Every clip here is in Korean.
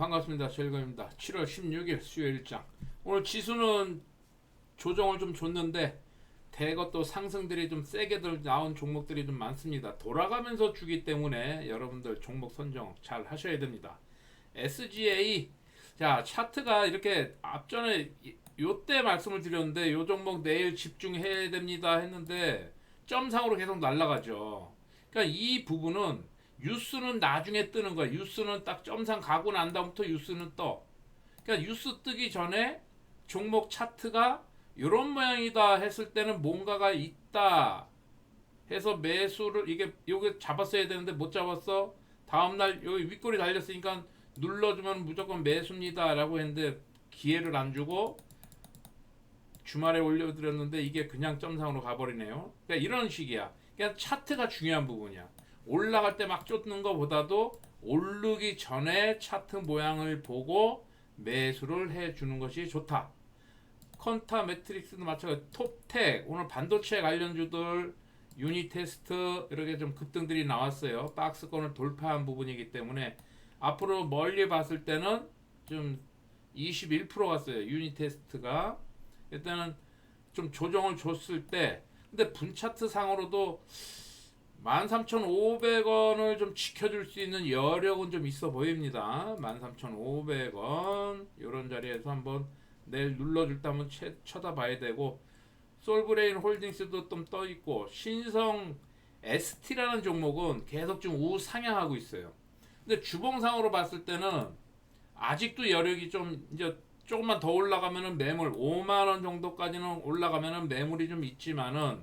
반갑습니다. 절거입니다. 7월 16일 수요일장. 오늘 지수는 조정을 좀 줬는데 대거 또 상승들이 좀 세게 들 나온 종목들이 좀 많습니다. 돌아가면서 주기 때문에 여러분들 종목 선정 잘 하셔야 됩니다. SGA 자 차트가 이렇게 앞전에 요때 말씀을 드렸는데 요 종목 내일 집중해야 됩니다 했는데 점상으로 계속 날아가죠. 그러니까 이 부분은 뉴스는 나중에 뜨는 거야. 뉴스는 딱 점상 가고 난 다음부터 뉴스는 떠. 그러니까 뉴스 뜨기 전에 종목 차트가 이런 모양이다 했을 때는 뭔가가 있다 해서 매수를 이게 요게 잡았어야 되는데 못 잡았어. 다음 날 여기 윗골이 달렸으니까 눌러주면 무조건 매수입니다라고 했는데 기회를 안 주고 주말에 올려드렸는데 이게 그냥 점상으로 가버리네요. 그러니까 이런 식이야. 그냥 차트가 중요한 부분이야. 올라갈 때 막 쫓는 것보다도 오르기 전에 차트 모양을 보고 매수를 해주는 것이 좋다. 컨타 매트릭스도 마찬가지 톱텍 오늘 반도체 관련주들 유니테스트 이렇게 좀 급등들이 나왔어요. 박스권을 돌파한 부분이기 때문에 앞으로 멀리 봤을 때는 좀 21% 갔어요. 유니테스트가 일단은 좀 조정을 줬을 때 근데 분차트 상으로도 13,500원을 좀 지켜줄 수 있는 여력은 좀 있어 보입니다. 13,500원 이런 자리에서 한번 내일 눌러줄 때 한번 채, 쳐다봐야 되고 솔브레인 홀딩스도 좀 떠 있고 신성 ST라는 종목은 계속 좀 우상향하고 있어요. 근데 주봉상으로 봤을 때는 아직도 여력이 좀 이제 조금만 더 올라가면은 매물 5만 원 정도까지는 올라가면은 매물이 좀 있지만은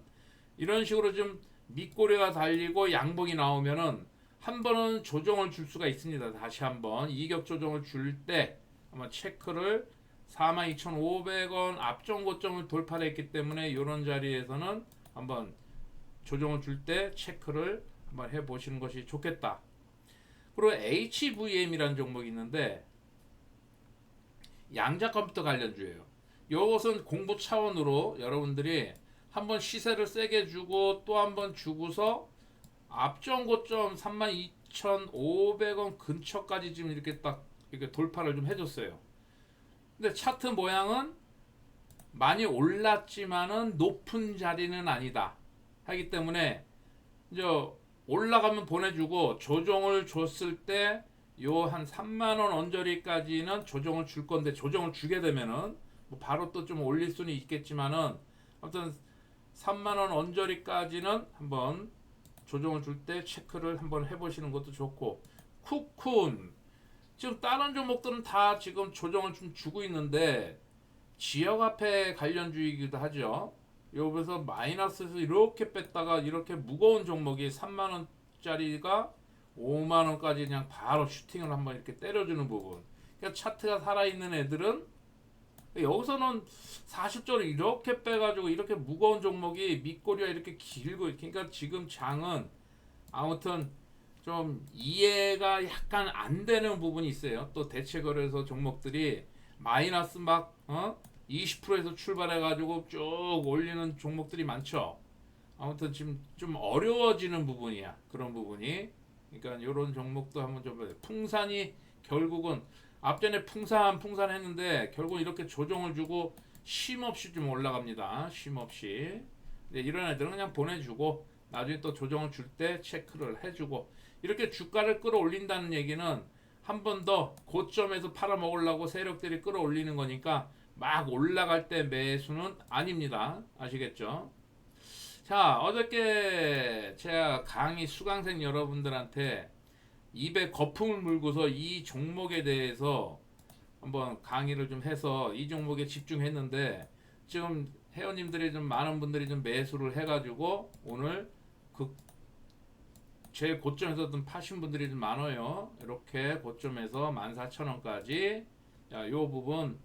이런 식으로 좀 밑꼬리가 달리고 양봉이 나오면은 한 번은 조정을 줄 수가 있습니다. 다시 한번 이격 조정을 줄때 아마 체크를 42,500원 앞전 고점을 돌파했기 때문에 이런 자리에서는 한번 조정을 줄 때 체크를 한번 해 보시는 것이 좋겠다. 그리고 HVM이라는 종목이 있는데 양자 컴퓨터 관련주예요. 이것은 공부 차원으로 여러분들이 한 번 시세를 세게 주고 또 한 번 주고서 앞전 고점 32,500원 근처까지 지금 이렇게 딱 이렇게 돌파를 좀 해줬어요. 근데 차트 모양은 많이 올랐지만은 높은 자리는 아니다. 하기 때문에 이제 올라가면 보내주고 조정을 줬을 때 요 한 3만 원 언저리까지는 조정을 줄 건데 조정을 주게 되면은 뭐 바로 또 좀 올릴 수는 있겠지만은 아무튼 3만 원 언저리까지는 한번 조정을 줄 때 체크를 한번 해보시는 것도 좋고 쿠쿤 지금 다른 종목들은 다 지금 조정을 좀 주고 있는데 지역 화폐 관련주이기도 하죠. 여기서 마이너스에서 이렇게 뺐다가 이렇게 무거운 종목이 3만 원짜리가 5만 원까지 그냥 바로 슈팅을 한번 이렇게 때려주는 부분. 그러니까 차트가 살아있는 애들은 여기서는 40조를 이렇게 빼가지고 이렇게 무거운 종목이 밑꼬리가 이렇게 길고 그러니까 지금 장은 아무튼 좀 이해가 약간 안 되는 부분이 있어요. 또 대체 거래소 종목들이 마이너스 막 어? 20%에서 출발해가지고 쭉 올리는 종목들이 많죠. 아무튼 지금 좀 어려워지는 부분이야. 그런 부분이. 그러니까 이런 종목도 한번 좀. 풍산이 결국은 앞전에 풍산 풍산 했는데 결국 이렇게 조정을 주고 쉼 없이 좀 올라갑니다. 쉼 없이. 근데 이런 애들은 그냥 보내주고 나중에 또 조정을 줄 때 체크를 해주고 이렇게 주가를 끌어올린다는 얘기는 한 번 더 고점에서 팔아먹으려고 세력들이 끌어올리는 거니까 막 올라갈 때 매수는 아닙니다. 아시겠죠? 자, 어저께 제가 강의 수강생 여러분들한테 입에 거품을 물고서 이 종목에 대해서 한번 강의를 좀 해서 이 종목에 집중했는데 지금 회원님들이 좀 많은 분들이 좀 매수를 해가지고 오늘 그 제일 고점에서 좀 파신 분들이 좀 많아요. 이렇게 고점에서 14,000원까지. 자, 요 부분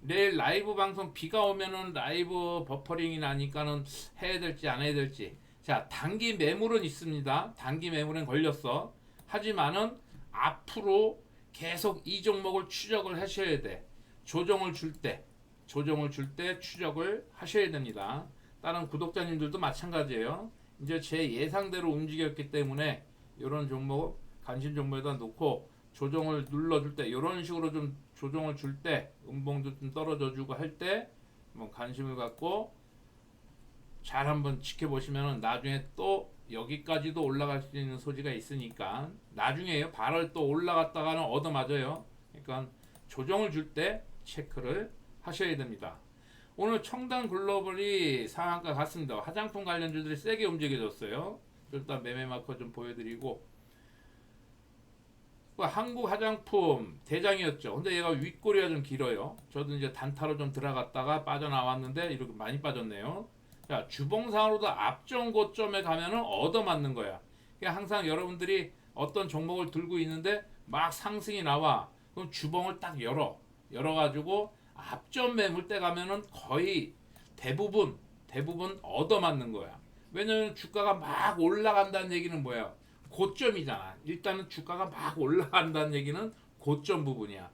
내일 라이브 방송 비가 오면은 라이브 버퍼링이 나니까는 해야 될지 안 해야 될지. 자, 단기 매물은 있습니다. 단기 매물은 걸렸어. 하지만은 앞으로 계속 이 종목을 추적을 하셔야 돼. 조정을 줄 때, 조정을 줄 때 추적을 하셔야 됩니다. 다른 구독자님들도 마찬가지예요. 이제 제 예상대로 움직였기 때문에 이런 종목 관심 종목에다 놓고 조정을 눌러줄 때 이런 식으로 좀 조정을 줄 때 음봉도 좀 떨어져 주고 할 때 뭐 관심을 갖고 잘 한번 지켜보시면은 나중에 또 여기까지도 올라갈 수 있는 소지가 있으니까 나중에요 발을 또 올라갔다가는 얻어맞아요 그러니까 조정을 줄 때 체크를 하셔야 됩니다 오늘 청담 글로벌이 상한가 같습니다 화장품 관련주들이 세게 움직여졌어요 일단 매매 마커 좀 보여드리고 그 한국 화장품 대장이었죠. 근데 얘가 윗꼬리가 좀 길어요. 저도 이제 단타로 좀 들어갔다가 빠져나왔는데 이렇게 많이 빠졌네요. 자, 주봉상으로도 앞전 고점에 가면은 얻어맞는 거야. 그러니까 항상 여러분들이 어떤 종목을 들고 있는데 막 상승이 나와. 그럼 주봉을 딱 열어. 열어가지고 앞전 매물대 가면은 거의 대부분, 대부분 얻어맞는 거야. 왜냐면 주가가 막 올라간다는 얘기는 뭐야? 고점이잖아. 일단은 주가가 막 올라간다는 얘기는 고점 부분이야.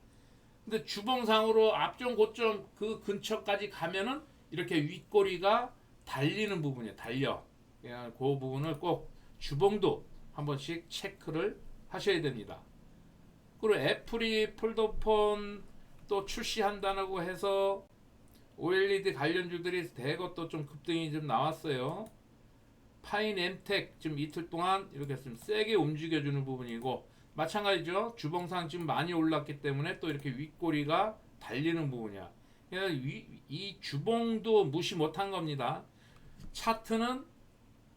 근데 주봉상으로 앞전 고점 그 근처까지 가면은 이렇게 윗꼬리가 달리는 부분이야. 달려. 그 부분을 꼭 주봉도 한 번씩 체크를 하셔야 됩니다. 그리고 애플이 폴더폰 또 출시한다고 해서 OLED 관련주들이 대거 또 좀 급등이 좀 나왔어요. 파인 엠텍 지금 이틀 동안 이렇게 좀 세게 움직여주는 부분이고 마찬가지죠. 주봉상 지금 많이 올랐기 때문에 또 이렇게 윗꼬리가 달리는 부분이야. 이 주봉도 무시 못한 겁니다. 차트는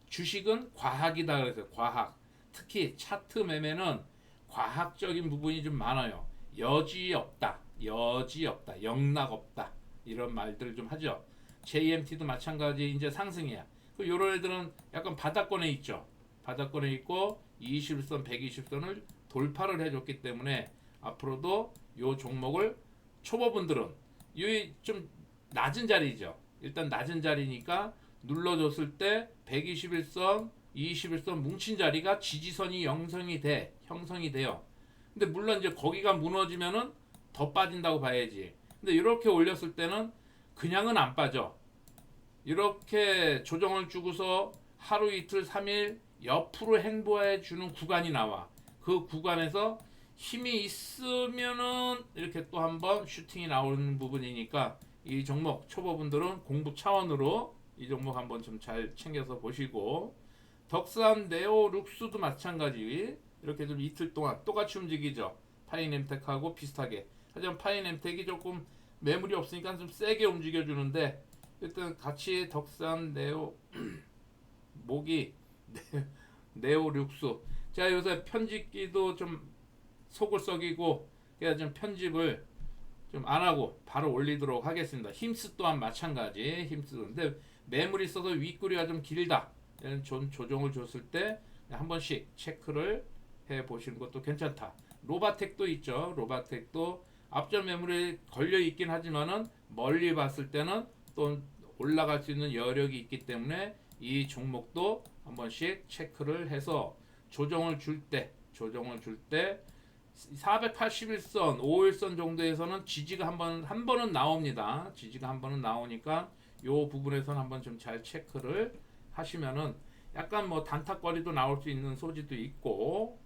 주식은 과학이다 그래서 과학. 특히 차트 매매는 과학적인 부분이 좀 많아요. 여지 없다. 여지 없다. 영락 없다. 이런 말들을 좀 하죠. JMT도 마찬가지 이제 상승이야. 그 요런 애들은 약간 바닥권에 있죠. 바닥권에 있고 21선, 120선을 돌파를 해줬기 때문에 앞으로도 요 종목을 초보분들은 이좀 낮은 자리죠. 일단 낮은 자리니까 눌러줬을 때 121선, 21선 뭉친 자리가 지지선이 형성이 돼, 형성이 돼요. 근데 물론 이제 거기가 무너지면은 더 빠진다고 봐야지. 근데 이렇게 올렸을 때는 그냥은 안 빠져. 이렇게 조정을 주고서 하루 이틀 3일 옆으로 행보해 주는 구간이 나와. 그 구간에서 힘이 있으면은 이렇게 또 한번 슈팅이 나오는 부분이니까 이 종목 초보분들은 공부 차원으로 이 종목 한번 좀 잘 챙겨서 보시고 덕산 네오 룩스도 마찬가지 이렇게 좀 이틀 동안 똑같이 움직이죠. 파이nem텍하고 비슷하게. 하지만 파이nem텍이 조금 매물이 없으니까 좀 세게 움직여 주는데 일단 같이 덕산 네오 모기 네, 네오 룩스 제가 요새 편집기도 좀 속을 썩이고 그래서 좀 편집을 좀 안 하고 바로 올리도록 하겠습니다. 힘스 또한 마찬가지 힘스 근데 매물이 있어서 윗구리가 좀 길다 이런 좀 조정을 줬을 때 한 번씩 체크를 해 보시는 것도 괜찮다. 로바텍도 있죠. 로바텍도 앞전 매물에 걸려 있긴 하지만은 멀리 봤을 때는 또 올라갈 수 있는 여력이 있기 때문에 이 종목도 한 번씩 체크를 해서 조정을 줄 때, 조정을 줄 때 481선, 5일선 정도에서는 지지가 한 번 한 번은 나옵니다. 지지가 한 번은 나오니까 요 부분에서는 한번 좀 잘 체크를 하시면은 약간 뭐 단타거리도 나올 수 있는 소지도 있고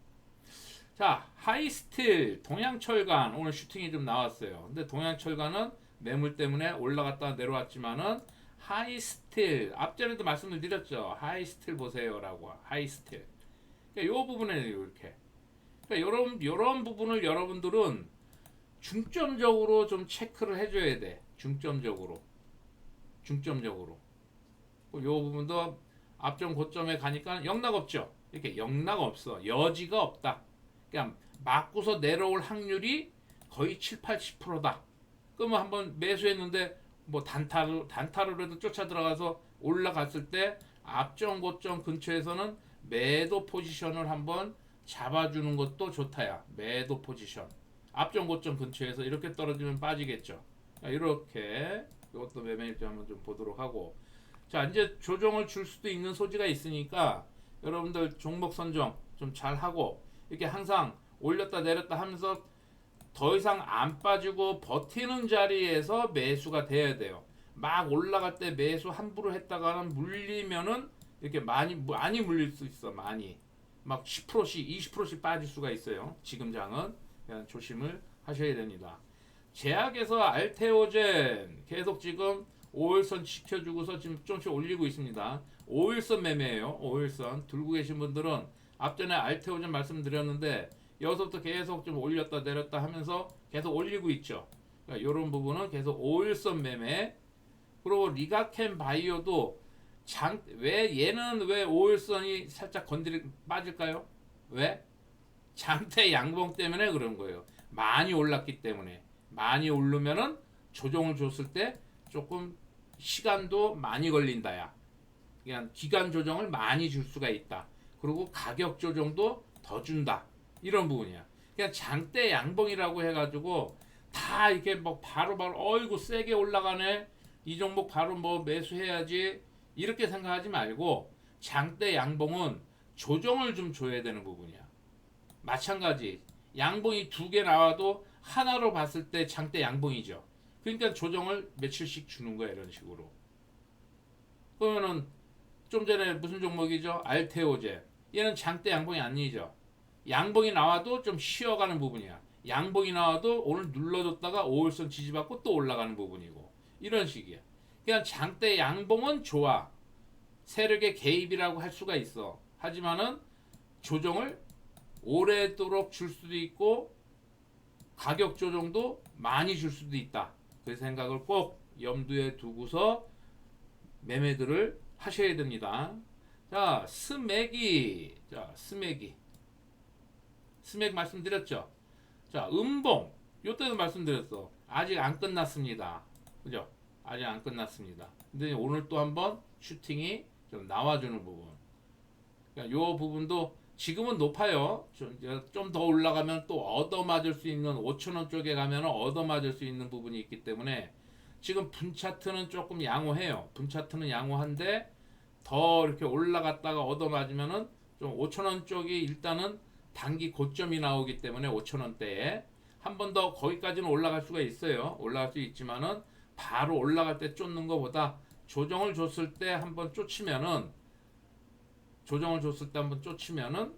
자 하이스틸 동양철간 오늘 슈팅이 좀 나왔어요. 근데 동양철간은 매물 때문에 올라갔다 내려왔지만은 하이스틸 앞전에도 말씀을 드렸죠. 하이스틸 보세요라고 하이스틸. 그러니까 요 부분에 이렇게. 그러니까 요런 요런 부분을 여러분들은 중점적으로 좀 체크를 해줘야 돼. 중점적으로. 중점적으로. 요 부분도 앞전 고점에 가니까 영락 없죠. 이렇게 영락 없어. 여지가 없다. 그냥 맞고서 내려올 확률이 거의 7, 80%다. 그러면 한번 매수했는데 뭐 단타로 단타로라도 쫓아 들어가서 올라갔을 때 앞전 고점 근처에서는 매도 포지션을 한번 잡아주는 것도 좋다야. 매도 포지션. 앞전 고점 근처에서 이렇게 떨어지면 빠지겠죠. 자, 이렇게 이것도 매매 일정 한번 좀 보도록 하고 자 이제 조정을 줄 수도 있는 소지가 있으니까 여러분들 종목 선정 좀 잘 하고 이렇게 항상 올렸다 내렸다 하면서 더 이상 안 빠지고 버티는 자리에서 매수가 돼야 돼요. 막 올라갈 때 매수 함부로 했다가는 물리면은 이렇게 많이 많이 물릴 수 있어 많이 막 10%씩 20%씩 빠질 수가 있어요. 지금 장은 조심을 하셔야 됩니다. 제약에서 알테오젠 계속 지금 5일선 지켜주고서 지금 조금씩 올리고 있습니다. 5일선 매매예요. 5일선 들고 계신 분들은 앞전에 알테오젠 말씀드렸는데 여기서부터 계속 좀 올렸다 내렸다 하면서 계속 올리고 있죠. 그러니까 이런 부분은 계속 5일선 매매. 그리고 리가켄 바이오도 장, 왜 얘는 왜 5일선이 살짝 건드리 빠질까요? 왜? 장대 양봉 때문에 그런 거예요. 많이 올랐기 때문에 많이 오르면은 조정을 줬을 때 조금 시간도 많이 걸린다야. 그냥 기간 조정을 많이 줄 수가 있다. 그리고 가격 조정도 더 준다. 이런 부분이야. 그냥 장대 양봉이라고 해가지고 다 이렇게 뭐 바로바로 어이구 세게 올라가네. 이 종목 바로 뭐 매수해야지. 이렇게 생각하지 말고 장대 양봉은 조정을 좀 줘야 되는 부분이야. 마찬가지 양봉이 두 개 나와도 하나로 봤을 때 장대 양봉이죠. 그러니까 조정을 며칠씩 주는 거야 이런 식으로. 그러면은 좀 전에 무슨 종목이죠? 알테오제. 얘는 장대 양봉이 아니죠. 양봉이 나와도 좀 쉬어가는 부분이야. 양봉이 나와도 오늘 눌러줬다가 5일선 지지받고 또 올라가는 부분이고 이런 식이야. 그냥 장대 양봉은 좋아. 세력의 개입이라고 할 수가 있어. 하지만은 조정을 오래도록 줄 수도 있고 가격 조정도 많이 줄 수도 있다. 그 생각을 꼭 염두에 두고서 매매들을 하셔야 됩니다. 자, 스맥이 자, 스맥이 스맥 말씀드렸죠. 자, 음봉 요때도 말씀드렸어. 아직 안 끝났습니다. 그죠? 아직 안 끝났습니다. 근데 오늘 또 한번 슈팅이 좀 나와주는 부분. 그러니까 요 부분도 지금은 높아요. 좀 더 올라가면 또 얻어맞을 수 있는 5천원 쪽에 가면 얻어맞을 수 있는 부분이 있기 때문에 지금 분 차트는 조금 양호해요. 분 차트는 양호한데 더 이렇게 올라갔다가 얻어맞으면은 좀 5천원 쪽이 일단은 단기 고점이 나오기 때문에 5천원대에 한 번 더 거기까지는 올라갈 수가 있어요. 올라갈 수 있지만은 바로 올라갈 때 쫓는 것보다 조정을 줬을 때 한번 쫓으면은 조정을 줬을 때 한번 쫓으면은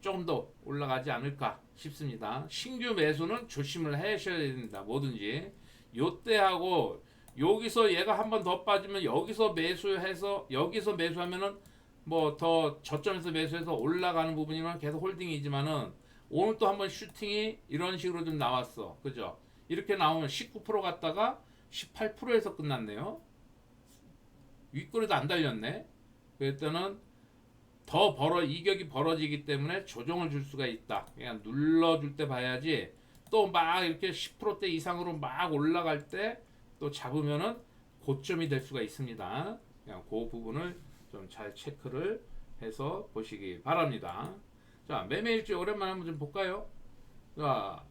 조금 더 올라가지 않을까 싶습니다. 신규 매수는 조심을 하셔야 됩니다. 뭐든지 요때 하고 여기서 얘가 한 번 더 빠지면 여기서 매수해서 여기서 매수하면은 뭐 더 저점에서 매수해서 올라가는 부분이면 계속 홀딩이지만은 오늘 또 한번 슈팅이 이런 식으로 좀 나왔어. 그죠? 이렇게 나오면 19% 갔다가 18%에서 끝났네요. 윗꼬리도 안 달렸네. 그랬더는 더 벌어 이격이 벌어지기 때문에 조정을 줄 수가 있다. 그냥 눌러줄 때 봐야지. 또 막 이렇게 10%대 이상으로 막 올라갈 때 또 잡으면은 고점이 될 수가 있습니다. 그냥 그 부분을 좀 잘 체크를 해서 보시기 바랍니다. 자 매매 일지 오랜만에 한번 좀 볼까요? 자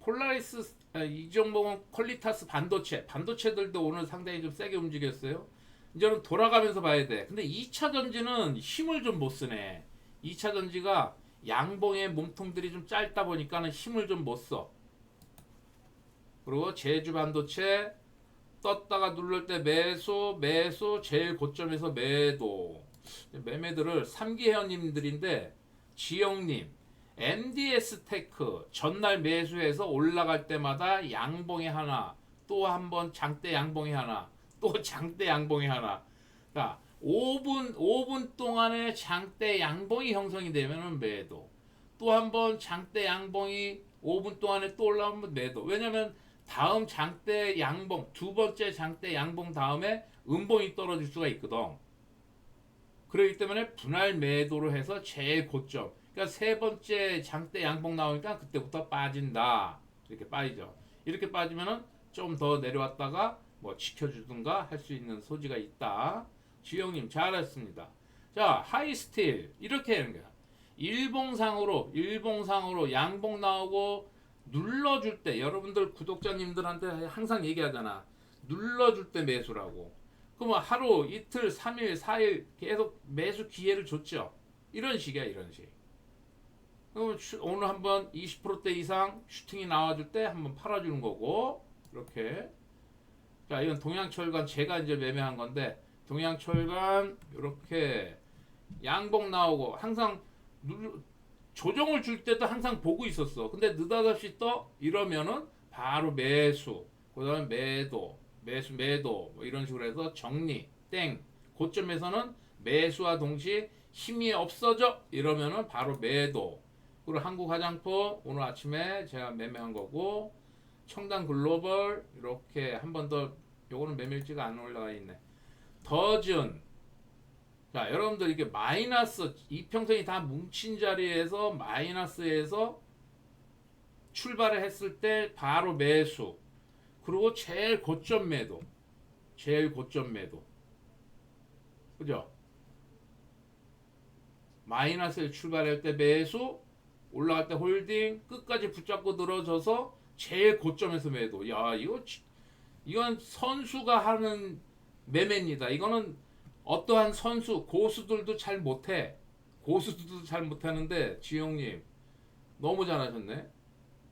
폴라리스 아, 이 종목은 퀄리타스 반도체 반도체들도 오늘 상당히 좀 세게 움직였어요. 이제 는 돌아가면서 봐야 돼. 근데 2차 전지는 힘을 좀 못 쓰네. 2차 전지가 양봉의 몸통들이 좀 짧다 보니까는 힘을 좀 못 써. 그리고 제주 반도체 떴다가 누를 때 매수, 매수, 제일 고점에서 매도. 매매들을 3기 회원님들인데 지영님, MDS 테크 전날 매수해서 올라갈 때마다 양봉이 하나, 또 한 번 장대 양봉이 하나, 또 장대 양봉이 하나. 그러니까 5분 5분 동안에 장대 양봉이 형성이 되면은 매도. 또 한 번 장대 양봉이 5분 동안에 또 올라오면 매도. 왜냐면 다음 장대 양봉 두 번째 장대 양봉 다음에 음봉이 떨어질 수가 있거든. 그렇기 때문에 분할 매도로 해서 제일 고점. 그러니까 세 번째 장대 양봉 나오니까 그때부터 빠진다. 이렇게 빠지죠. 이렇게 빠지면은 좀 더 내려왔다가 뭐 지켜주든가 할 수 있는 소지가 있다. 지영님 잘했습니다. 자 하이스틸 이렇게 하는 거야. 일봉상으로 일봉상으로 양봉 나오고 눌러줄 때 여러분들 구독자님들한테 항상 얘기하잖아. 눌러줄 때 매수라고. 그러면 하루 이틀 3일 4일 계속 매수 기회를 줬죠. 이런 식이야 이런 식. 그럼 슈- 오늘 한번 20%대 이상 슈팅이 나와줄 때 한번 팔아주는 거고 이렇게 자 이건 동양철관 제가 이제 매매한 건데 동양철관 이렇게 양봉 나오고 항상 눌 조정을 줄 때도 항상 보고 있었어. 근데 느닷없이 떠 이러면은 바로 매수, 그다음에 매도, 매수, 매도 뭐 이런 식으로 해서 정리, 땡. 고점에서는 매수와 동시에 힘이 없어져 이러면은 바로 매도. 그리고 한국 화장품 오늘 아침에 제가 매매한 거고 청담 글로벌 이렇게 한 번 더 요거는 매매일지가 안 올라가 있네. 더즌 자 여러분들 이게 마이너스 이평선이 다 뭉친 자리에서 마이너스에서 출발을 했을 때 바로 매수 그리고 제일 고점 매도 제일 고점 매도 그죠? 마이너스에 출발할 때 매수 올라갈 때 홀딩 끝까지 붙잡고 늘어져서 제일 고점에서 매도. 야 이거 지- 이건 선수가 하는 매매입니다. 이거는 어떠한 선수 고수들도 잘 못해. 고수들도 잘 못하는데 지영님 너무 잘하셨네.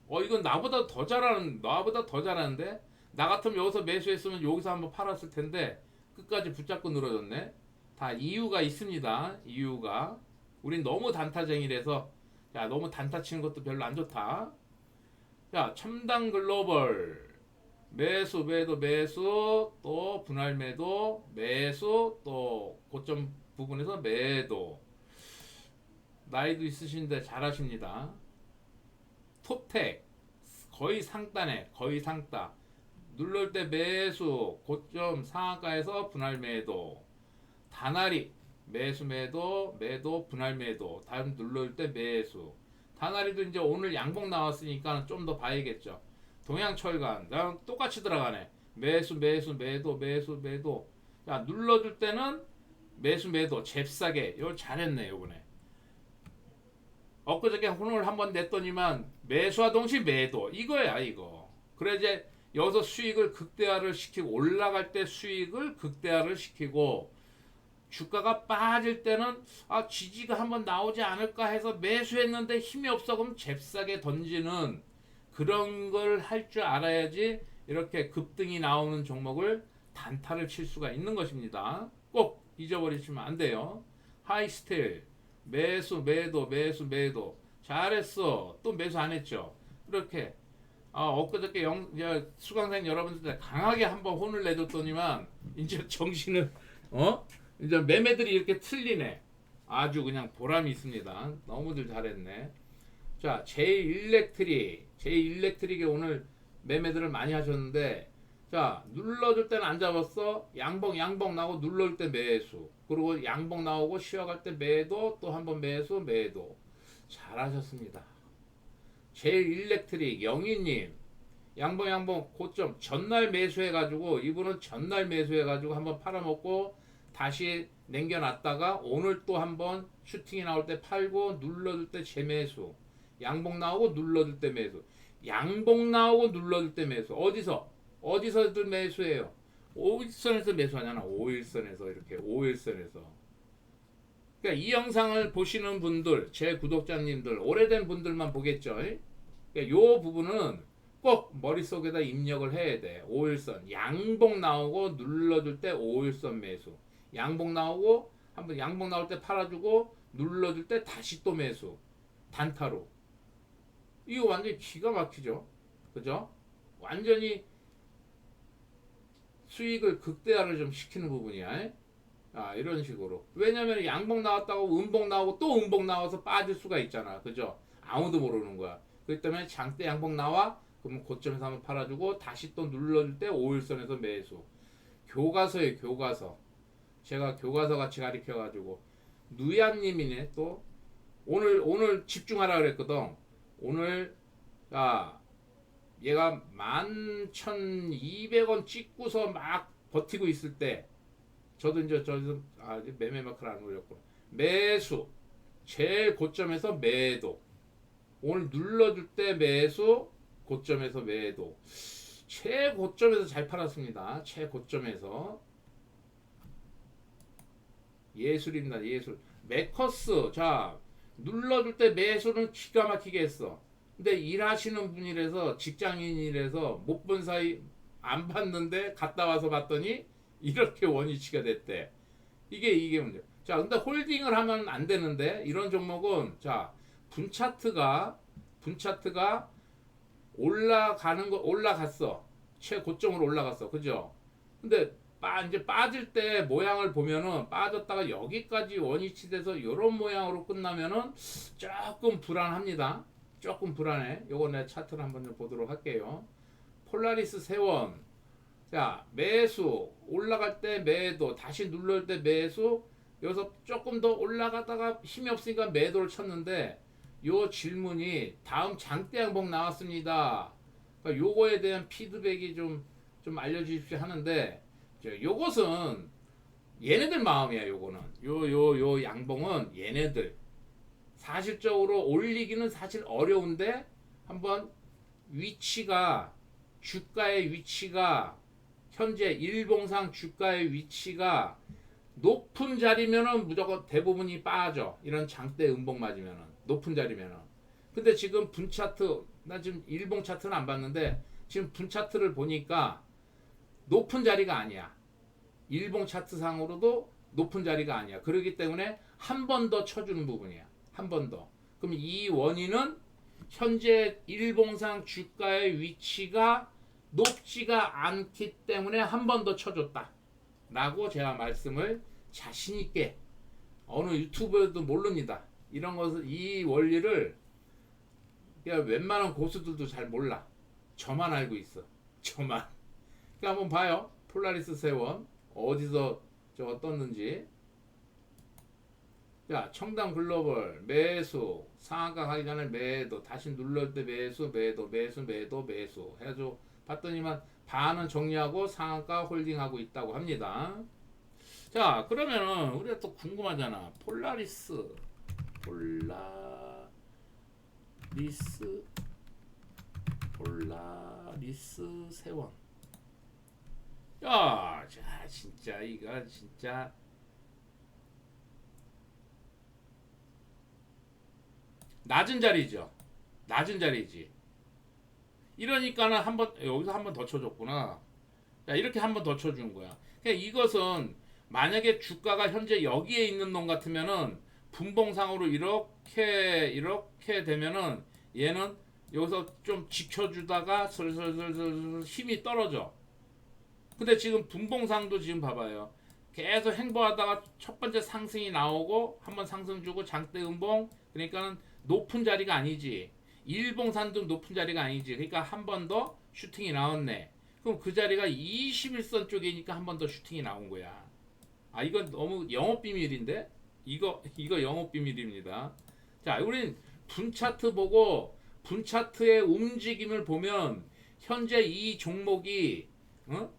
어 이건 나보다 더 잘하는 나보다 더 잘하는데? 나 같으면 여기서 매수했으면 여기서 한번 팔았을 텐데 끝까지 붙잡고 늘어졌네. 다 이유가 있습니다. 이유가. 우린 너무 단타쟁이라서 야 너무 단타 치는 것도 별로 안 좋다 자 첨단 글로벌. 매수 매도 매수 또 분할 매도 매수 또 고점 부분에서 매도. 나이도 있으신데 잘하십니다. 톱텍 거의 상단에 거의 상따 누를 때 매수 고점 상한가에서 분할 매도. 다나리 매수 매도 매도 분할 매도. 다음 누를 때 매수 다나리도 이제 오늘 양봉 나왔으니까 좀 더 봐야겠죠. 동양철간 나랑 똑같이 들어가네. 매수 매수 매도 매수 매도. 야 눌러줄 때는 매수 매도 잽싸게. 이거 잘했네 요번에. 엊그저께 혼을 한번 냈더니만 매수와 동시 매도. 이거야 이거. 그래 이제 여기서 수익을 극대화를 시키고 올라갈 때 수익을 극대화를 시키고 주가가 빠질 때는 아 지지가 한번 나오지 않을까 해서 매수했는데 힘이 없어 그럼 잽싸게 던지는 그런 걸 할 줄 알아야지 이렇게 급등이 나오는 종목을 단타를 칠 수가 있는 것입니다. 꼭 잊어버리시면 안 돼요. 하이스텔 매수 매도 매수 매도 잘했어 또 매수 안 했죠. 이렇게 아 엊그저께 영, 야, 수강생 여러분들 강하게 한번 혼을 내줬더니만 이제 정신을 어 이제 매매들이 이렇게 틀리네. 아주 그냥 보람이 있습니다. 너무들 잘했네. 자, 제일렉트릭, 제일렉트릭이 오늘 매매들을 많이 하셨는데, 자, 눌러줄 때는 안 잡았어. 양봉, 양봉 나오고 눌러줄 때 매수. 그리고 양봉 나오고 쉬어갈 때 매도, 또 한 번 매수, 매도. 잘하셨습니다. 제일렉트릭, 영희님, 양봉, 양봉, 고점, 전날 매수해가지고, 이분은 전날 매수해가지고 한번 팔아먹고, 다시 남겨놨다가 오늘 또 한번 슈팅이 나올 때 팔고 눌러줄 때 재매수. 양봉 나오고 눌러줄 때 매수. 양봉 나오고 눌러줄 때 매수. 어디서? 어디서들 매수해요? 5일선에서 매수하잖아. 5일선에서 이렇게 5일선에서. 그러니까 이 영상을 보시는 분들 제 구독자님들 오래된 분들만 보겠죠? 그러니까 요 부분은 꼭 머릿속에다 입력을 해야 돼. 5일선. 양봉 나오고 눌러줄 때 5일선 매수 양봉 나오고 한번 양봉 나올 때 팔아주고 눌러줄 때 다시 또 매수. 단타로. 이거 완전히 기가 막히죠? 그죠? 완전히 수익을 극대화를 좀 시키는 부분이야. 아 이런 식으로. 왜냐면 양봉 나왔다고 음봉 나오고 또 음봉 나와서 빠질 수가 있잖아. 그죠? 아무도 모르는 거야. 그렇기 때문에 장대 양봉 나와? 그러면 고점에서 한번 팔아주고 다시 또 눌러줄 때 5일선에서 매수. 교과서에 교과서 제가 교과서 같이 가르쳐 가지고 누야님이네 또 오늘 오늘 집중하라 그랬거든. 오늘 아 얘가 11,200원 찍고서 막 버티고 있을 때 저도 이제 저도 아 매매 마크를 안 올렸구나 매수. 제일 고점에서 매도. 오늘 눌러줄 때 매수 고점에서 매도. 최고점에서 잘 팔았습니다. 최고점에서 예술입니다. 예술. 메커스. 자, 눌러줄 때 매수는 기가 막히게 했어. 근데 일하시는 분이라서 직장인이라서 못 본 사이 안 봤는데 갔다 와서 봤더니 이렇게 원위치가 됐대. 이게 이게 문제. 자, 근데 홀딩을 하면 안 되는데 이런 종목은 자 분 차트가 분 차트가 올라가는 거 올라갔어. 최고점으로 올라갔어. 그죠? 근데 빠 이제 빠질 때 모양을 보면은 빠졌다가 여기까지 원위치 돼서 이런 모양으로 끝나면은 조금 불안합니다. 조금 불안해. 요거 내 차트를 한번 좀 보도록 할게요. 폴라리스 세원. 자, 매수 올라갈 때 매도, 다시 눌러올 때 매수. 여기서 조금 더 올라가다가 힘이 없으니까 매도를 쳤는데 요 질문이 다음 장대 양봉 나왔습니다. 그러니까 요거에 대한 피드백이 좀 좀 알려주십시오 하는데 저 요것은 얘네들 마음이야 요거는. 요 요 요 양봉은 얘네들. 사실적으로 올리기는 사실 어려운데 한번 위치가 주가의 위치가 현재 일봉상 주가의 위치가 높은 자리면은 무조건 대부분이 빠져. 이런 장대 음봉 맞으면은 높은 자리면은. 근데 지금 분 차트 나 지금 일봉 차트는 안 봤는데 지금 분 차트를 보니까 높은 자리가 아니야 일봉 차트 상으로도 높은 자리가 아니야 그렇기 때문에 한 번 더 쳐주는 부분이야 한 번 더 그럼 이 원인은 현재 일봉상 주가의 위치가 높지가 않기 때문에 한 번 더 쳐줬다 라고 제가 말씀을 자신 있게 어느 유튜브에도 모릅니다. 이런 것을 이 원리를 웬만한 고수들도 잘 몰라. 저만 알고 있어. 저만. 그러니까 한번 봐요. 폴라리스 세원. 어디서 저거 떴는지. 자, 청담 글로벌. 매수. 상한가 가기 전에 매도. 다시 눌러올 때 매수 매도 매수 매도 매수. 해가지고 봤더니만 반은 정리하고 상한가 홀딩하고 있다고 합니다. 자 그러면은 우리가 또 궁금하잖아. 폴라리스. 폴라리스. 폴라리스 세원 야, 자 진짜 이거 진짜 낮은 자리죠. 낮은 자리지. 이러니까는 한번 여기서 한 번 더 쳐줬구나. 자 이렇게 한 번 더 쳐준 거야. 그러니까 이것은 만약에 주가가 현재 여기에 있는 놈 같으면은 분봉상으로 이렇게 이렇게 되면은 얘는 여기서 좀 지켜주다가 슬슬슬슬 힘이 떨어져. 근데 지금 분봉상도 지금 봐봐요. 계속 행보하다가 첫 번째 상승이 나오고 한번 상승 주고 장대 음봉 그러니까는 높은 자리가 아니지. 일봉산도 높은 자리가 아니지. 그러니까 한 번 더 슈팅이 나왔네. 그럼 그 자리가 21선 쪽이니까 한 번 더 슈팅이 나온 거야. 아 이건 너무 영업 비밀인데 이거 이거 영업 비밀입니다. 자, 우린 분 차트 보고 분 차트의 움직임을 보면 현재 이 종목이 어?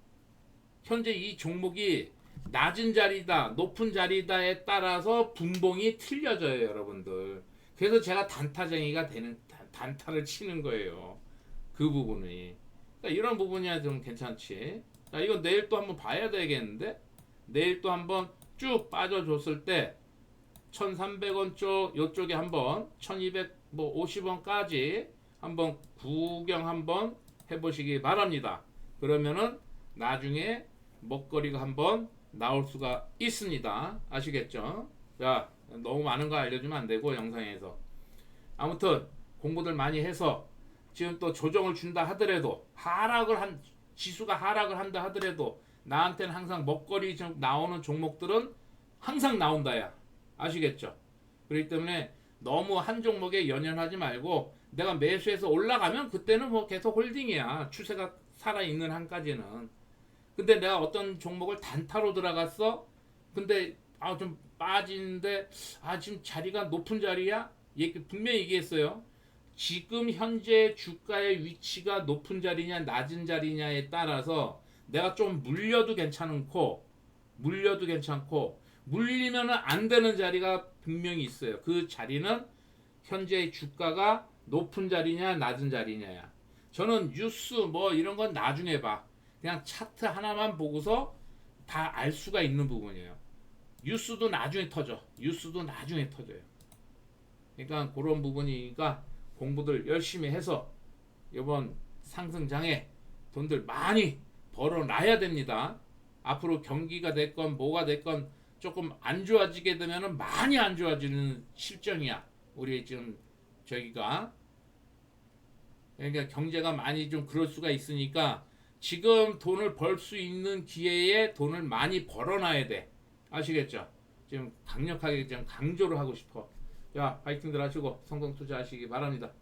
현재 이 종목이 낮은 자리다, 높은 자리다에 따라서 분봉이 틀려져요, 여러분들. 그래서 제가 단타쟁이가 되는 단- 단타를 치는 거예요. 그 부분이. 그러니까 이런 부분이야 좀 괜찮지. 자, 이거 내일 또 한번 봐야 되겠는데? 내일 또 한번 쭉 빠져줬을 때 1,300원 쪽 요쪽에 한번 1,250원까지 한번 구경 한번 해 보시기 바랍니다. 그러면은 나중에 먹거리가 한번 나올 수가 있습니다. 아시겠죠? 자, 너무 많은 거 알려주면 안 되고 영상에서 아무튼 공부들 많이 해서 지금 또 조정을 준다 하더라도 하락을 한 지수가 하락을 한다 하더라도 나한테는 항상 먹거리 좀 나오는 종목들은 항상 나온다야 아시겠죠? 그렇기 때문에 너무 한 종목에 연연하지 말고 내가 매수해서 올라가면 그때는 뭐 계속 홀딩이야 추세가 살아 있는 한까지는 근데 내가 어떤 종목을 단타로 들어갔어 근데 아 좀 빠지는데 아 지금 자리가 높은 자리야 얘기 분명히 얘기했어요 지금 현재 주가의 위치가 높은 자리냐 낮은 자리냐에 따라서 내가 좀 물려도 괜찮고 물려도 괜찮고 물리면은 안 되는 자리가 분명히 있어요. 그 자리는 현재 주가가 높은 자리냐 낮은 자리냐야. 저는 뉴스 뭐 이런 건 나중에 봐. 그냥 차트 하나만 보고서 다 알 수가 있는 부분이에요. 뉴스도 나중에 터져. 뉴스도 나중에 터져요. 그러니까 그런 부분이니까 공부들 열심히 해서 이번 상승장에 돈들 많이 벌어놔야 됩니다. 앞으로 경기가 됐건 뭐가 됐건 조금 안 좋아지게 되면은 많이 안 좋아지는 실정이야. 우리 지금 저기가 그러니까 경제가 많이 좀 그럴 수가 있으니까 지금 돈을 벌 수 있는 기회에 돈을 많이 벌어놔야 돼 아시겠죠? 지금 강력하게 좀 강조를 하고 싶어 자 파이팅들 하시고 성공 투자하시기 바랍니다.